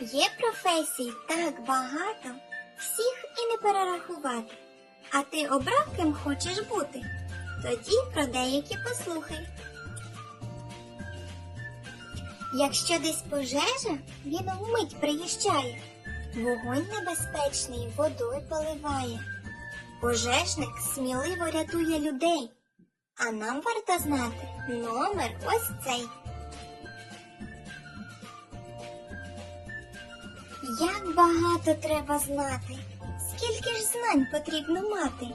Є професій так багато, всіх і не перерахувати. А ти обрав ким хочеш бути? Тоді про деякі послухай. Якщо десь пожежа, він вмить приїжджає. Вогонь небезпечний водою поливає. Пожежник сміливо рятує людей. А нам варто знати номер ось цей. Як багато треба знати, скільки ж знань потрібно мати.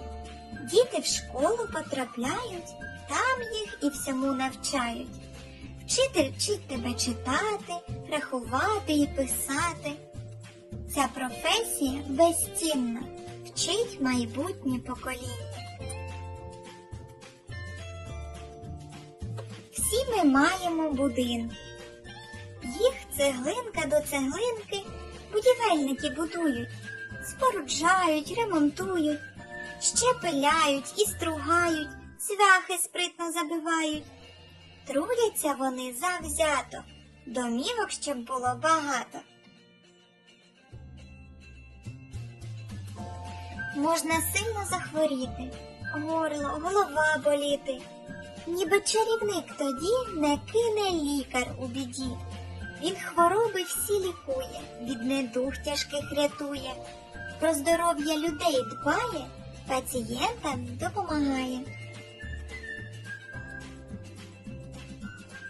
Діти в школу потрапляють, там їх і всьому навчають. Вчитель вчить тебе читати, рахувати і писати. Ця професія безцінна, вчить майбутнє покоління. Всі ми маємо будинки. Їх цеглинка до цеглинки будівельники будують, споруджають, ремонтують, ще пиляють і стругають, цвяхи спритно забивають. Трудяться вони завзято, домівок щоб було багато. Можна сильно захворіти, горло, голова боліти. Ніби чарівник тоді не кине лікар у біді. Він хвороби всі лікує, від недуг тяжких рятує, про здоров'я людей дбає, пацієнтам допомагає.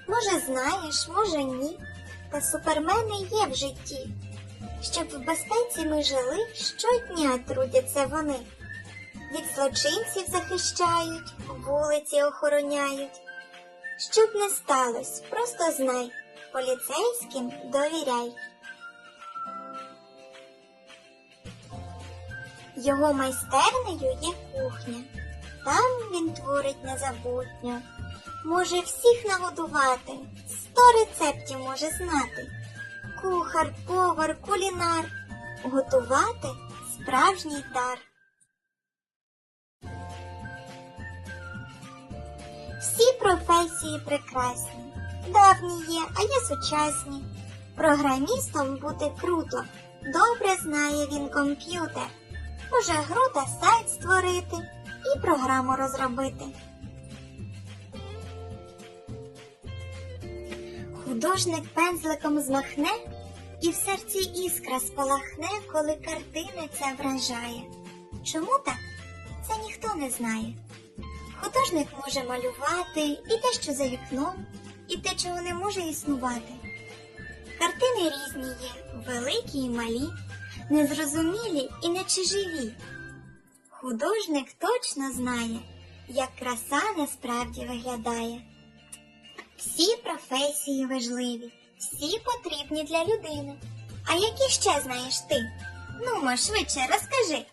Може, знаєш, може ні, та супермени є в житті. Щоб в безпеці ми жили, щодня трудяться вони. Від злочинців захищають, вулиці охороняють. Щоб не сталося, просто знай, поліцейським довіряй. Його майстернею є кухня, там він творить незабутньо. Може всіх нагодувати, сто рецептів може знати. Кухар, повар, кулінар, готувати справжній дар. Всі професії прекрасні, давні є, а є сучасні. Програмістом бути круто, добре знає він комп'ютер. Може гру та сайт створити і програму розробити. Художник пензликом змахне, і в серці іскра спалахне, коли картина ця вражає. Чому так? Це ніхто не знає. Художник може малювати і те, що за вікном, і те, чого не може існувати. Картини різні є, великі і малі, незрозумілі і нечиживі. Художник точно знає, як краса насправді виглядає. Всі професії важливі, всі потрібні для людини. А які ще знаєш ти? Ну, мо, швидше розкажи.